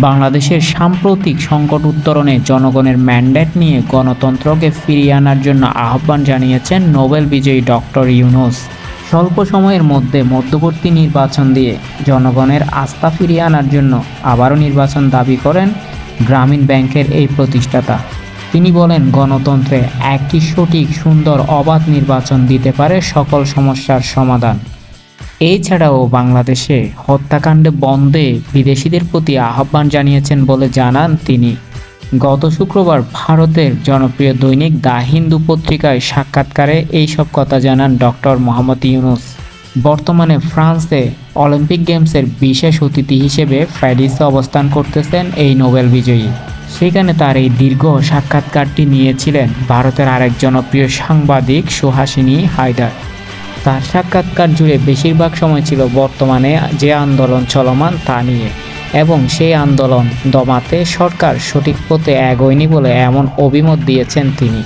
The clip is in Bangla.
বাংলাদেশের সাম্প্রতিক সংকট উত্তরণে জনগণের ম্যান্ডেট নিয়ে গণতন্ত্রকে ফিরিয়ে আনার জন্য আহ্বান জানিয়েছেন নোবেল বিজয়ী ডক্টর ইউনুস। স্বল্প সময়ের মধ্যে মধ্যবর্তী নির্বাচন দিয়ে জনগণের আস্থা ফিরিয়ে আনার জন্য আবারও নির্বাচন দাবি করেন গ্রামীণ ব্যাংকের এই প্রতিষ্ঠাতা। তিনি বলেন, গণতন্ত্রে একটি সঠিক, সুন্দর, অবাধ নির্বাচন দিতে পারে সকল সমস্যার সমাধান। এছাড়াও বাংলাদেশে হত্যাকাণ্ডে বন্ধে বিদেশিদের প্রতি আহ্বান জানিয়েছেন বলে জানান তিনি। গত শুক্রবার ভারতের জনপ্রিয় দৈনিক দা হিন্দু পত্রিকায় সাক্ষাৎকারে এইসব কথা জানান ডক্টর মোহাম্মদ ইউনুস। বর্তমানে ফ্রান্সে অলিম্পিক গেমসের বিশেষ অতিথি হিসেবে প্যারিসে অবস্থান করতেছেন এই নোবেল বিজয়ী। সেখানে তার এই দীর্ঘ সাক্ষাৎকারটি নিয়েছিলেন ভারতের আরেক জনপ্রিয় সাংবাদিক সুহাসিনী হায়দার। তার সাক্ষাৎকার জুড়ে বেশিরভাগ সময় ছিল বর্তমানে যে আন্দোলন চলমান তা নিয়ে। এবং সেই আন্দোলন দমাতে সরকার সঠিক পথে এগোয়নি বলে এমন অভিমত দিয়েছেন তিনি।